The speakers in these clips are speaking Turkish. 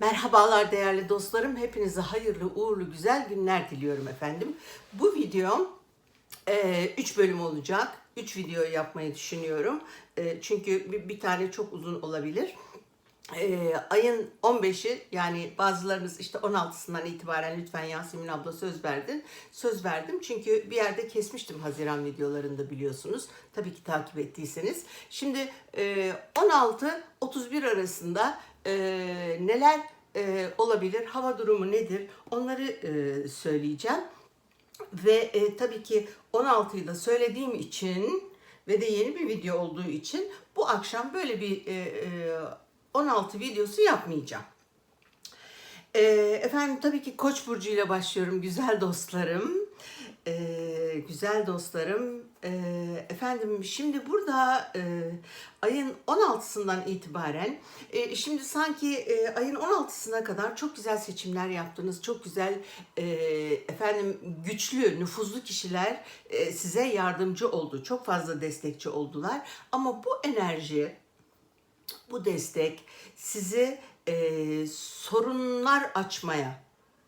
Merhabalar değerli dostlarım. Hepinize hayırlı, uğurlu, güzel günler diliyorum efendim. Bu videom 3 bölüm olacak. 3 video yapmayı düşünüyorum. E, çünkü bir, tane çok uzun olabilir. E, ayın 15'i yani bazılarınız işte 16'sından itibaren lütfen Yasemin abla söz verdin. Söz verdim çünkü bir yerde kesmiştim Haziran videolarında biliyorsunuz. Tabii ki takip ettiyseniz. Şimdi e, 16-31 arasında e, neler e, olabilir, hava durumu nedir onları e, söyleyeceğim. Ve e, tabii ki 16'yı da söylediğim için ve de yeni bir video olduğu için bu akşam böyle bir e, e, 16 videosu yapmayacağım. E, efendim tabii ki Koç burcu ile başlıyorum güzel dostlarım. E, güzel dostlarım. E, efendim şimdi burada e, ayın 16'sından itibaren e, şimdi sanki e, ayın 16'sına kadar çok güzel seçimler yaptınız. Çok güzel e, efendim güçlü, nüfuzlu kişiler e, size yardımcı oldu. Çok fazla destekçi oldular. Ama bu enerji bu destek sizi e, sorunlar açmaya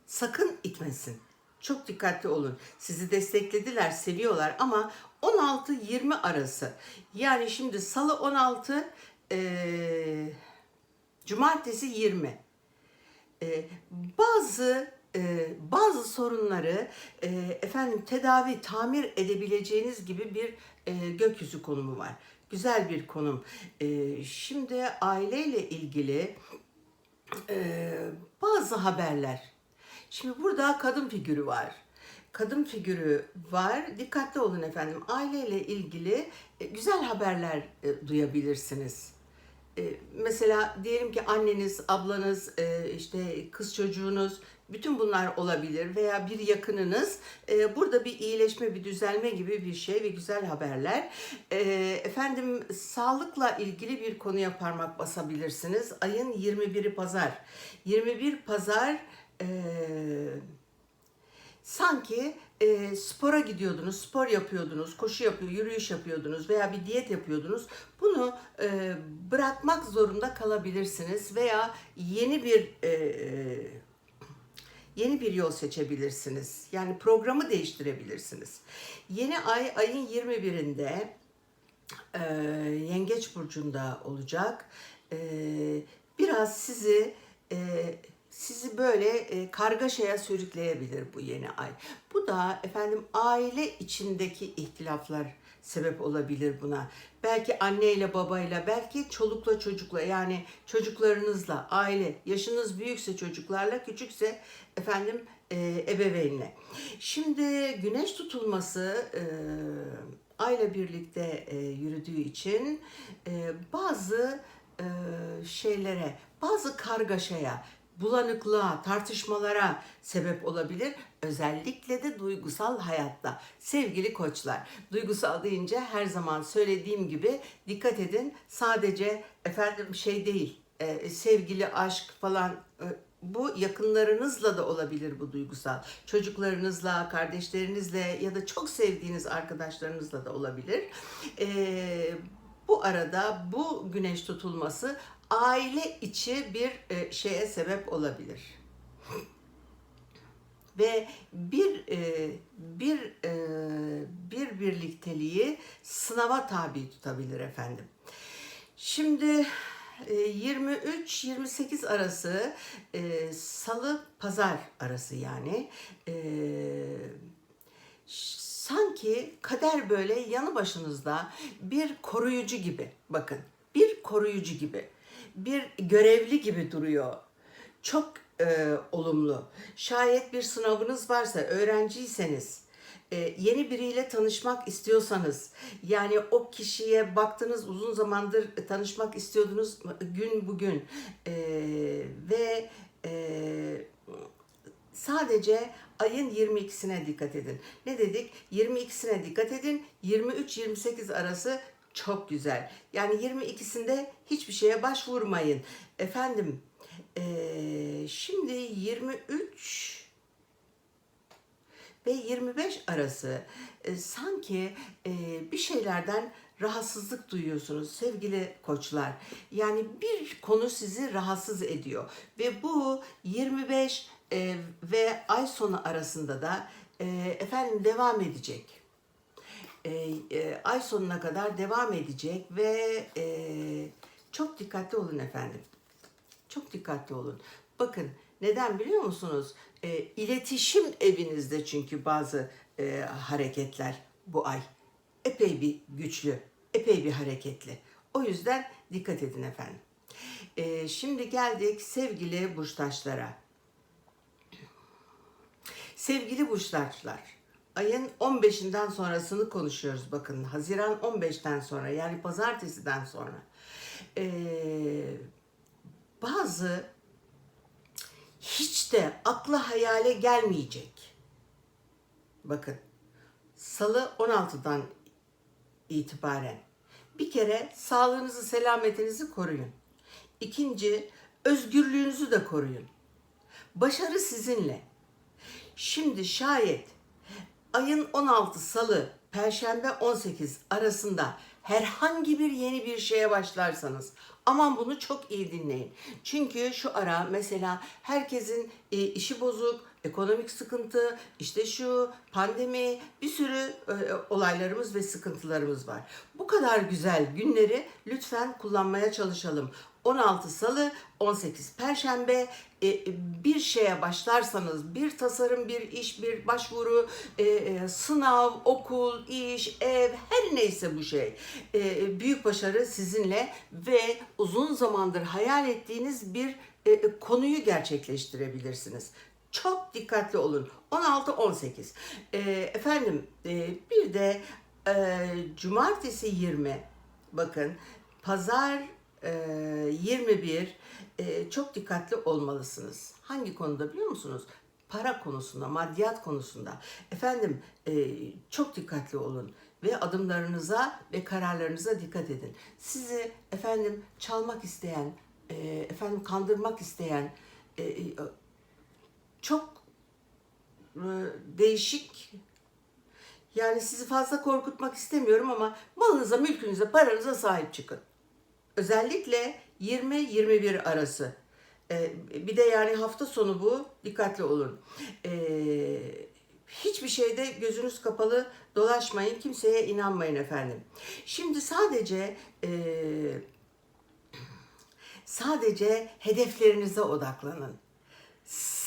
sakın itmesin. Çok dikkatli olun. Sizi desteklediler, seviyorlar ama 16-20 arası. Yani şimdi salı 16, e, cumartesi 20. E, bazı e, bazı sorunları e, efendim tedavi, tamir edebileceğiniz gibi bir e, gökyüzü konumu var. Güzel bir konum. E, şimdi aileyle ilgili e, bazı haberler. Şimdi burada kadın figürü var. Kadın figürü var. Dikkatli olun efendim. Aileyle ilgili e, güzel haberler e, duyabilirsiniz. E, mesela diyelim ki anneniz, ablanız, işte kız çocuğunuz, bütün bunlar olabilir veya bir yakınınız. Burada bir iyileşme, bir düzelme gibi bir şey ve güzel haberler. Efendim sağlıkla ilgili bir konuya parmak basabilirsiniz. Ayın 21'i pazar. 21 pazar e, sanki e, spora gidiyordunuz, spor yapıyordunuz, koşu yapıyor, yürüyüş yapıyordunuz veya bir diyet yapıyordunuz. Bunu e, bırakmak zorunda kalabilirsiniz veya yeni bir e, yeni bir yol seçebilirsiniz. Yani programı değiştirebilirsiniz. Yeni ay ayın 21'inde e, Yengeç burcunda olacak. E, biraz sizi e, sizi böyle e, kargaşaya sürükleyebilir bu yeni ay. Bu da efendim aile içindeki ihtilaflar sebep olabilir buna. Belki anneyle babayla, belki çolukla çocukla yani çocuklarınızla, aile, yaşınız büyükse çocuklarla, küçükse efendim e, ebeveynle. Şimdi güneş tutulması e, ayla birlikte e, yürüdüğü için e, bazı e, şeylere, bazı kargaşaya, bulanıklığa, tartışmalara sebep olabilir. Özellikle de duygusal hayatta. Sevgili koçlar, duygusal deyince her zaman söylediğim gibi dikkat edin. Sadece efendim şey değil, e, sevgili, aşk falan e, bu yakınlarınızla da olabilir bu duygusal. Çocuklarınızla, kardeşlerinizle ya da çok sevdiğiniz arkadaşlarınızla da olabilir. Ee, bu arada bu güneş tutulması aile içi bir e, şeye sebep olabilir. Ve bir e, bir e, bir birlikteliği sınava tabi tutabilir efendim. Şimdi 23-28 arası salı pazar arası yani sanki kader böyle yanı başınızda bir koruyucu gibi bakın bir koruyucu gibi bir görevli gibi duruyor. Çok e, olumlu. Şayet bir sınavınız varsa, öğrenciyseniz, e, yeni biriyle tanışmak istiyorsanız, yani o kişiye baktınız uzun zamandır tanışmak istiyordunuz gün bugün e, ve e, sadece ayın 22'sine dikkat edin. Ne dedik? 22'sine dikkat edin. 23-28 arası çok güzel. Yani 22'sinde hiçbir şeye başvurmayın. Efendim ee, şimdi 23 ve 25 arası e, sanki e, bir şeylerden rahatsızlık duyuyorsunuz sevgili koçlar. Yani bir konu sizi rahatsız ediyor ve bu 25 e, ve ay sonu arasında da e, efendim devam edecek. E, e, ay sonuna kadar devam edecek ve e, çok dikkatli olun efendim. Çok dikkatli olun. Bakın neden biliyor musunuz? E, iletişim evinizde çünkü bazı e, hareketler bu ay. Epey bir güçlü, epey bir hareketli. O yüzden dikkat edin efendim. E, şimdi geldik sevgili burçtaşlara. Sevgili burçtaşlar, ayın 15'inden sonrasını konuşuyoruz bakın. Haziran 15'ten sonra yani pazartesiden sonra. Ee, bazı hiç de akla hayale gelmeyecek. Bakın salı 16'dan itibaren bir kere sağlığınızı, selametinizi koruyun. İkinci, özgürlüğünüzü de koruyun. Başarı sizinle. Şimdi şayet ayın 16 salı, perşembe 18 arasında herhangi bir yeni bir şeye başlarsanız aman bunu çok iyi dinleyin. Çünkü şu ara mesela herkesin e, işi bozuk, ekonomik sıkıntı, işte şu pandemi bir sürü e, olaylarımız ve sıkıntılarımız var. Bu kadar güzel günleri lütfen kullanmaya çalışalım. 16 Salı, 18 Perşembe e, bir şeye başlarsanız bir tasarım, bir iş, bir başvuru, e, e, sınav, okul, iş, ev her neyse bu şey e, büyük başarı sizinle ve uzun zamandır hayal ettiğiniz bir e, konuyu gerçekleştirebilirsiniz. Çok dikkatli olun. 16-18. E, efendim e, bir de e, cumartesi 20 bakın pazar e, 21 e, çok dikkatli olmalısınız. Hangi konuda biliyor musunuz? Para konusunda, maddiyat konusunda. Efendim çok dikkatli olun ve adımlarınıza ve kararlarınıza dikkat edin. Sizi efendim çalmak isteyen, efendim kandırmak isteyen çok değişik yani sizi fazla korkutmak istemiyorum ama malınıza, mülkünüze, paranıza sahip çıkın. Özellikle 20-21 arası. Ee, bir de yani hafta sonu bu. Dikkatli olun. Ee, hiçbir şeyde gözünüz kapalı dolaşmayın. Kimseye inanmayın efendim. Şimdi sadece e, sadece hedeflerinize odaklanın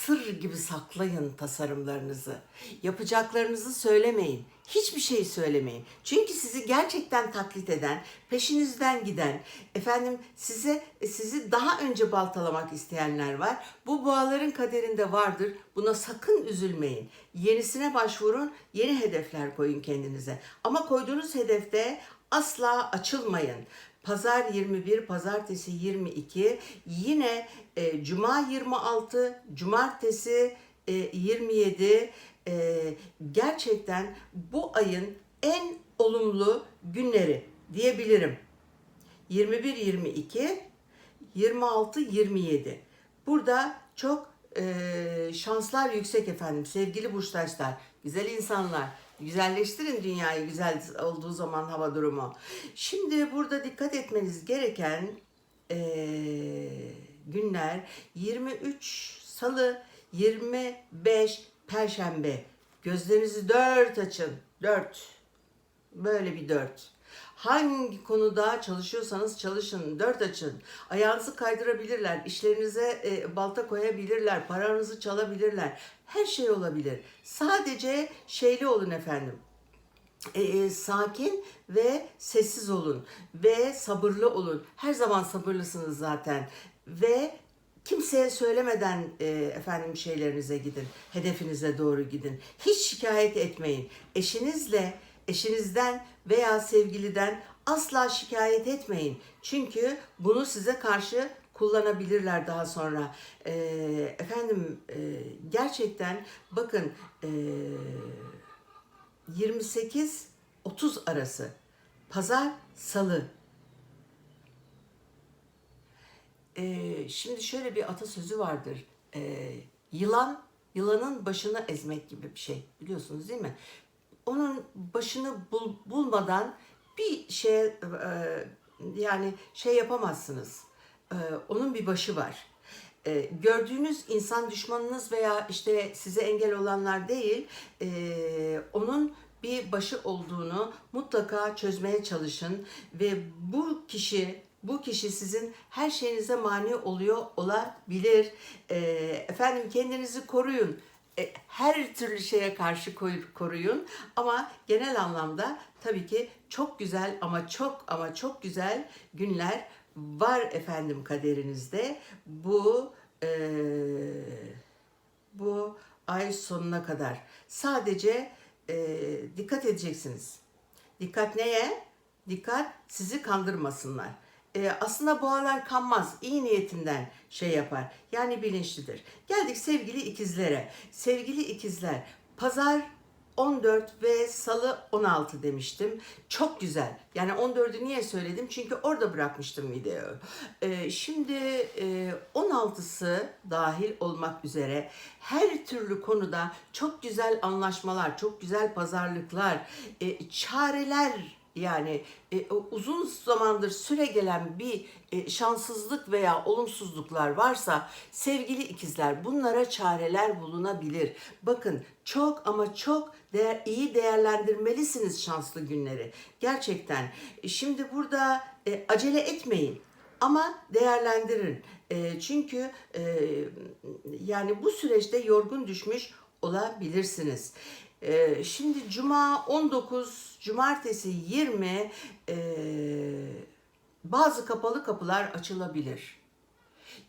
sır gibi saklayın tasarımlarınızı. Yapacaklarınızı söylemeyin. Hiçbir şey söylemeyin. Çünkü sizi gerçekten taklit eden, peşinizden giden, efendim size sizi daha önce baltalamak isteyenler var. Bu boğaların kaderinde vardır. Buna sakın üzülmeyin. Yenisine başvurun, yeni hedefler koyun kendinize. Ama koyduğunuz hedefte asla açılmayın. Pazar 21, pazartesi 22, yine e, cuma 26, cumartesi e, 27. E, gerçekten bu ayın en olumlu günleri diyebilirim. 21, 22, 26, 27. Burada çok e, şanslar yüksek efendim sevgili burçtaşlar, güzel insanlar. Güzelleştirin dünyayı güzel olduğu zaman hava durumu. Şimdi burada dikkat etmeniz gereken eee, günler 23 Salı, 25 Perşembe. Gözlerinizi dört açın. Dört. Böyle bir dört. Hangi konuda çalışıyorsanız çalışın, dört açın. Ayağınızı kaydırabilirler, işlerinize e, balta koyabilirler, paranızı çalabilirler. Her şey olabilir. Sadece şeyli olun efendim. E, e, sakin ve sessiz olun ve sabırlı olun. Her zaman sabırlısınız zaten ve kimseye söylemeden e, efendim şeylerinize gidin, hedefinize doğru gidin. Hiç şikayet etmeyin. Eşinizle, eşinizden veya sevgiliden asla şikayet etmeyin. Çünkü bunu size karşı kullanabilirler daha sonra. E, efendim e, gerçekten bakın e, 28 30 arası pazar salı Ee, şimdi şöyle bir atasözü vardır. Ee, yılan yılanın başını ezmek gibi bir şey biliyorsunuz değil mi? Onun başını bul- bulmadan bir şey e, yani şey yapamazsınız. E, onun bir başı var. E, gördüğünüz insan düşmanınız veya işte size engel olanlar değil, e, onun bir başı olduğunu mutlaka çözmeye çalışın ve bu kişi bu kişi sizin her şeyinize mani oluyor olabilir. E, efendim kendinizi koruyun. E, her türlü şeye karşı koruyun ama genel anlamda tabii ki çok güzel ama çok ama çok güzel günler var efendim kaderinizde. Bu eee bu ay sonuna kadar. Sadece e, dikkat edeceksiniz. Dikkat neye? Dikkat sizi kandırmasınlar. E, aslında boğalar kanmaz. iyi niyetinden şey yapar. Yani bilinçlidir. Geldik sevgili ikizlere. Sevgili ikizler, pazar 14 ve salı 16 demiştim. Çok güzel. Yani 14'ü niye söyledim? Çünkü orada bırakmıştım videoyu. Ee, şimdi e, 16'sı dahil olmak üzere her türlü konuda çok güzel anlaşmalar, çok güzel pazarlıklar, e, çareler yani e, uzun zamandır süre gelen bir e, şanssızlık veya olumsuzluklar varsa sevgili ikizler bunlara çareler bulunabilir. Bakın çok ama çok değer, iyi değerlendirmelisiniz şanslı günleri. Gerçekten. E, Şimdi burada e, acele etmeyin ama değerlendirin. E, çünkü e, yani bu süreçte yorgun düşmüş olabilirsiniz. Ee, şimdi Cuma 19, Cumartesi 20 ee, bazı kapalı kapılar açılabilir.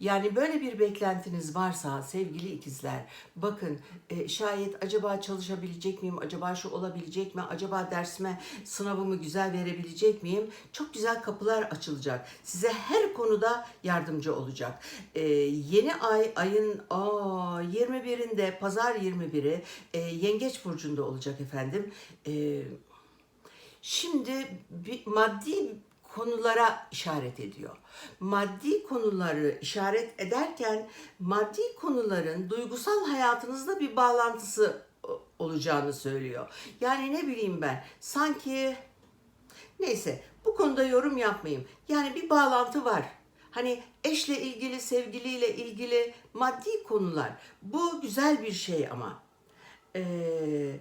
Yani böyle bir beklentiniz varsa sevgili ikizler bakın e, şayet acaba çalışabilecek miyim? Acaba şu olabilecek mi? Acaba dersime sınavımı güzel verebilecek miyim? Çok güzel kapılar açılacak. Size her konuda yardımcı olacak. E, yeni ay ayın aa, 21'inde pazar 21'i e, Yengeç burcunda olacak efendim. E, Şimdi bir maddi konulara işaret ediyor. Maddi konuları işaret ederken maddi konuların duygusal hayatınızda bir bağlantısı o- olacağını söylüyor. Yani ne bileyim ben sanki neyse bu konuda yorum yapmayayım. Yani bir bağlantı var. Hani eşle ilgili, sevgiliyle ilgili maddi konular. Bu güzel bir şey ama. Ee,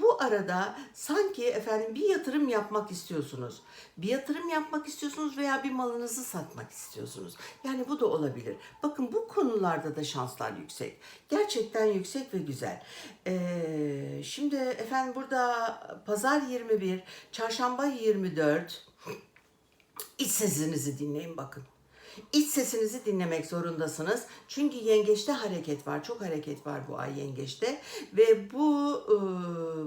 bu arada sanki efendim bir yatırım yapmak istiyorsunuz. Bir yatırım yapmak istiyorsunuz veya bir malınızı satmak istiyorsunuz. Yani bu da olabilir. Bakın bu konularda da şanslar yüksek. Gerçekten yüksek ve güzel. Ee, şimdi efendim burada pazar 21, çarşamba 24. İç sesinizi dinleyin bakın. İç sesinizi dinlemek zorundasınız. Çünkü yengeçte hareket var. Çok hareket var bu ay yengeçte. Ve bu e,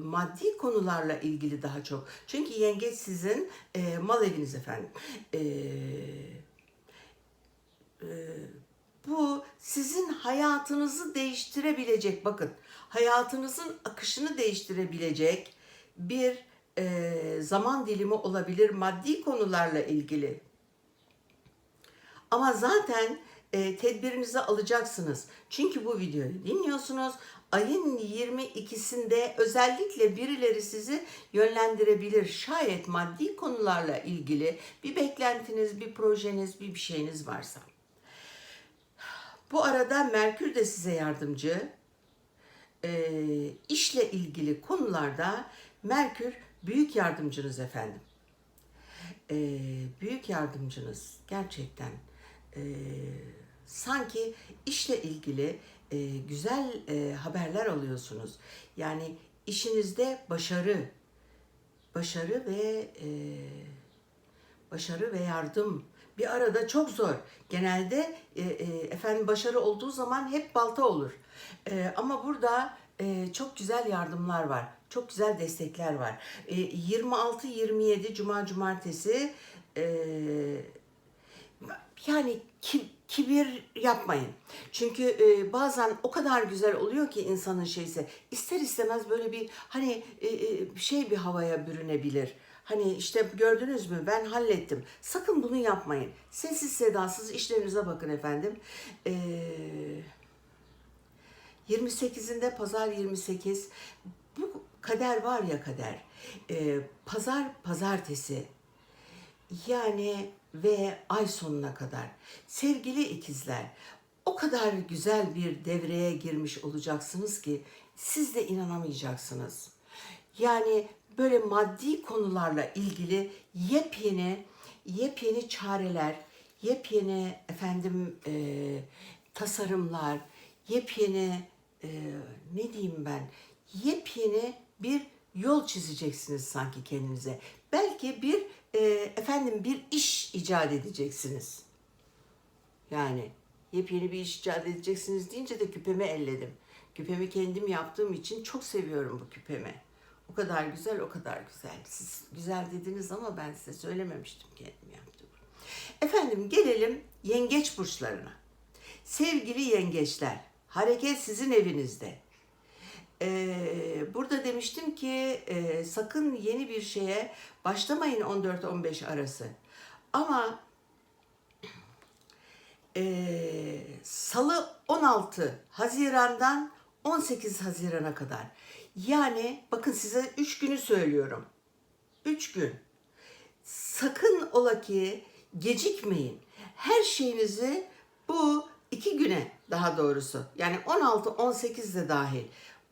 maddi konularla ilgili daha çok. Çünkü yengeç sizin e, mal eviniz efendim. E, e, bu sizin hayatınızı değiştirebilecek. Bakın hayatınızın akışını değiştirebilecek bir e, zaman dilimi olabilir maddi konularla ilgili. Ama zaten e, tedbirinizi alacaksınız. Çünkü bu videoyu dinliyorsunuz. Ayın 22'sinde özellikle birileri sizi yönlendirebilir. Şayet maddi konularla ilgili bir beklentiniz, bir projeniz, bir bir şeyiniz varsa. Bu arada Merkür de size yardımcı. E, işle ilgili konularda Merkür büyük yardımcınız efendim. E, büyük yardımcınız gerçekten e, sanki işle ilgili e, güzel e, haberler alıyorsunuz. Yani işinizde başarı, başarı ve e, başarı ve yardım bir arada çok zor. Genelde e, e, efendim başarı olduğu zaman hep balta olur. E, ama burada e, çok güzel yardımlar var. Çok güzel destekler var. E, 26-27 Cuma Cumartesi e, yani ki- kibir yapmayın. Çünkü e, bazen o kadar güzel oluyor ki insanın şeyse ister istemez böyle bir hani e, e, şey bir havaya bürünebilir. Hani işte gördünüz mü ben hallettim. Sakın bunu yapmayın. Sessiz sedasız işlerinize bakın efendim. Eee 28'inde pazar 28 bu kader var ya kader. E, pazar pazartesi yani ve ay sonuna kadar sevgili ikizler o kadar güzel bir devreye girmiş olacaksınız ki siz de inanamayacaksınız. Yani böyle maddi konularla ilgili yepyeni yepyeni çareler, yepyeni efendim e, tasarımlar, yepyeni e, ne diyeyim ben, yepyeni bir yol çizeceksiniz sanki kendinize. Belki bir e, efendim bir iş icat edeceksiniz. Yani yepyeni bir iş icat edeceksiniz deyince de küpemi elledim. Küpemi kendim yaptığım için çok seviyorum bu küpemi. O kadar güzel, o kadar güzel. Siz güzel dediniz ama ben size söylememiştim kendim yaptığımı. Efendim gelelim yengeç burçlarına. Sevgili yengeçler, hareket sizin evinizde. Burada demiştim ki e, sakın yeni bir şeye başlamayın 14-15 arası. Ama e, Salı 16 Haziran'dan 18 Haziran'a kadar. Yani bakın size 3 günü söylüyorum. 3 gün. Sakın ola ki gecikmeyin. Her şeyinizi bu iki güne daha doğrusu yani 16-18 de dahil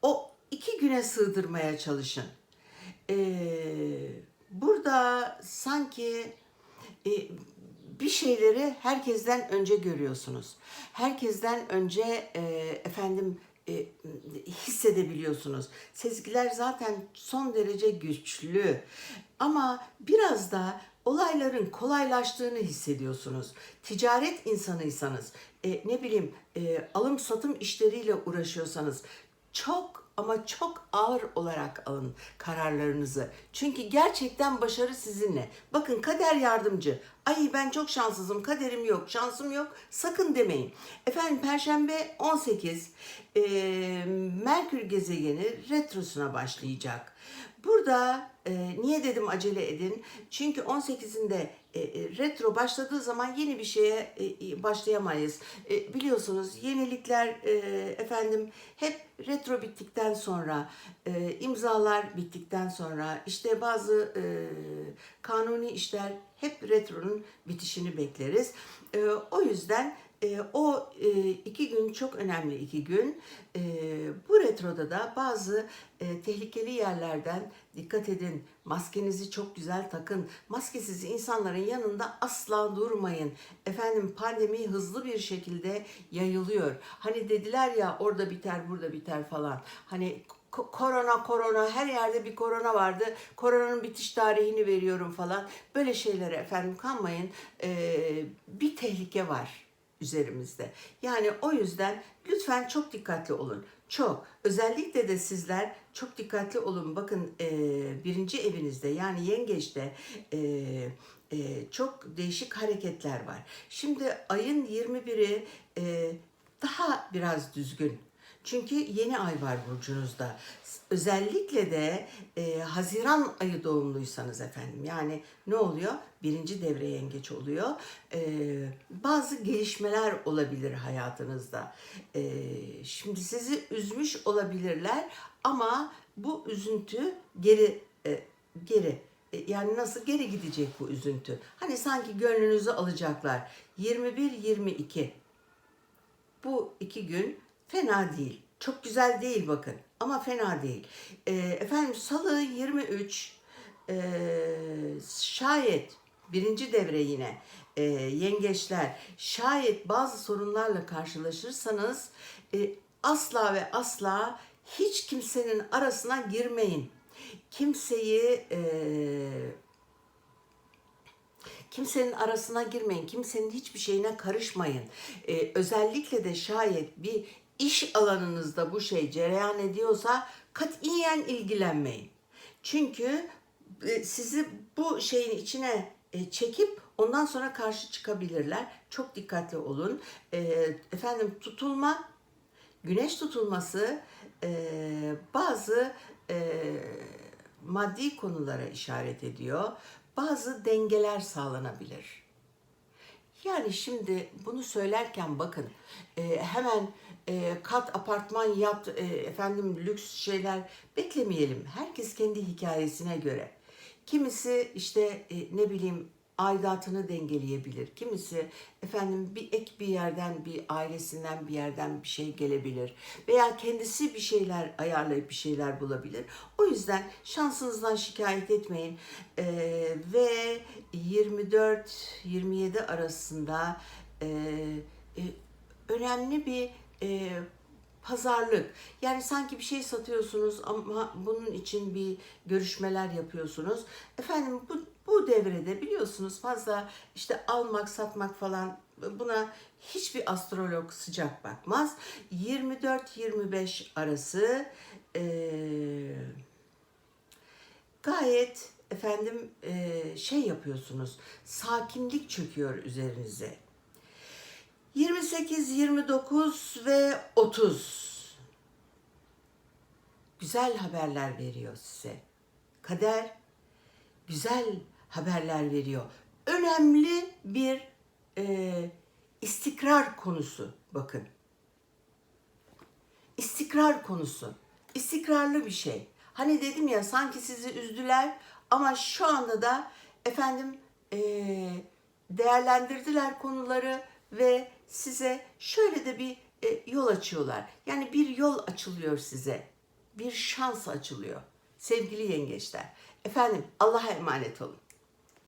o iki güne sığdırmaya çalışın. Ee, burada sanki e, bir şeyleri herkesten önce görüyorsunuz. Herkesten önce e, efendim e, hissedebiliyorsunuz. Sezgiler zaten son derece güçlü. Ama biraz da olayların kolaylaştığını hissediyorsunuz. Ticaret insanıysanız, e, ne bileyim e, alım satım işleriyle uğraşıyorsanız çok ama çok ağır olarak alın kararlarınızı. Çünkü gerçekten başarı sizinle. Bakın kader yardımcı. Ay ben çok şanssızım, kaderim yok, şansım yok. Sakın demeyin. Efendim Perşembe 18 e, Merkür gezegeni retrosuna başlayacak. Burada e, niye dedim acele edin? Çünkü 18'inde e, e, retro başladığı zaman yeni bir şeye e, başlayamayız. Biliyorsunuz yenilikler efendim hep retro bittikten sonra imzalar bittikten sonra işte bazı kanuni işler hep retronun bitişini bekleriz. O yüzden e, o e, iki gün çok önemli iki gün. E, bu retroda da bazı e, tehlikeli yerlerden dikkat edin. Maskenizi çok güzel takın. Maskesiz insanların yanında asla durmayın. Efendim pandemi hızlı bir şekilde yayılıyor. Hani dediler ya orada biter burada biter falan. Hani ko- korona korona her yerde bir korona vardı. Koronanın bitiş tarihini veriyorum falan. Böyle şeylere efendim kanmayın. Ee, bir tehlike var üzerimizde. Yani o yüzden lütfen çok dikkatli olun. Çok. Özellikle de sizler çok dikkatli olun. Bakın e, birinci evinizde yani yengeçte e, e, çok değişik hareketler var. Şimdi ayın 21'i e, daha biraz düzgün. Çünkü yeni ay var burcunuzda. Özellikle de e, Haziran ayı doğumluysanız efendim. Yani ne oluyor? Birinci devre yengeç oluyor. E, bazı gelişmeler olabilir hayatınızda. E, şimdi sizi üzmüş olabilirler ama bu üzüntü geri e, geri e, yani nasıl geri gidecek bu üzüntü? Hani sanki gönlünüzü alacaklar. 21-22 bu iki gün fena değil. Çok güzel değil bakın ama fena değil. E, efendim salı 23 e, şayet birinci devre yine e, yengeçler şayet bazı sorunlarla karşılaşırsanız e, asla ve asla hiç kimsenin arasına girmeyin. Kimseyi e, Kimsenin arasına girmeyin. Kimsenin hiçbir şeyine karışmayın. Ee, özellikle de şayet bir iş alanınızda bu şey cereyan ediyorsa katiyen ilgilenmeyin. Çünkü e, sizi bu şeyin içine e, çekip ondan sonra karşı çıkabilirler. Çok dikkatli olun. E, efendim tutulma, güneş tutulması e, bazı e, maddi konulara işaret ediyor. Bazı dengeler sağlanabilir. Yani şimdi bunu söylerken bakın e, hemen e, kat apartman yap e, efendim lüks şeyler beklemeyelim. Herkes kendi hikayesine göre. Kimisi işte e, ne bileyim aidatını dengeleyebilir. Kimisi efendim bir ek bir yerden bir ailesinden bir yerden bir şey gelebilir. Veya kendisi bir şeyler ayarlayıp bir şeyler bulabilir. O yüzden şansınızdan şikayet etmeyin. Ee, ve 24-27 arasında e, e, önemli bir e, pazarlık. Yani sanki bir şey satıyorsunuz ama bunun için bir görüşmeler yapıyorsunuz. Efendim bu, bu devrede biliyorsunuz fazla işte almak satmak falan buna hiçbir astrolog sıcak bakmaz. 24-25 arası eee gayet efendim eee, şey yapıyorsunuz. Sakinlik çöküyor üzerinize. 28, 29 ve 30. Güzel haberler veriyor size. Kader güzel haberler veriyor. Önemli bir eee, istikrar konusu bakın. İstikrar konusu. İstikrarlı bir şey. Hani dedim ya sanki sizi üzdüler ama şu anda da efendim eee, değerlendirdiler konuları ve size şöyle de bir e, yol açıyorlar. Yani bir yol açılıyor size. Bir şans açılıyor. Sevgili yengeçler. Efendim Allah'a emanet olun.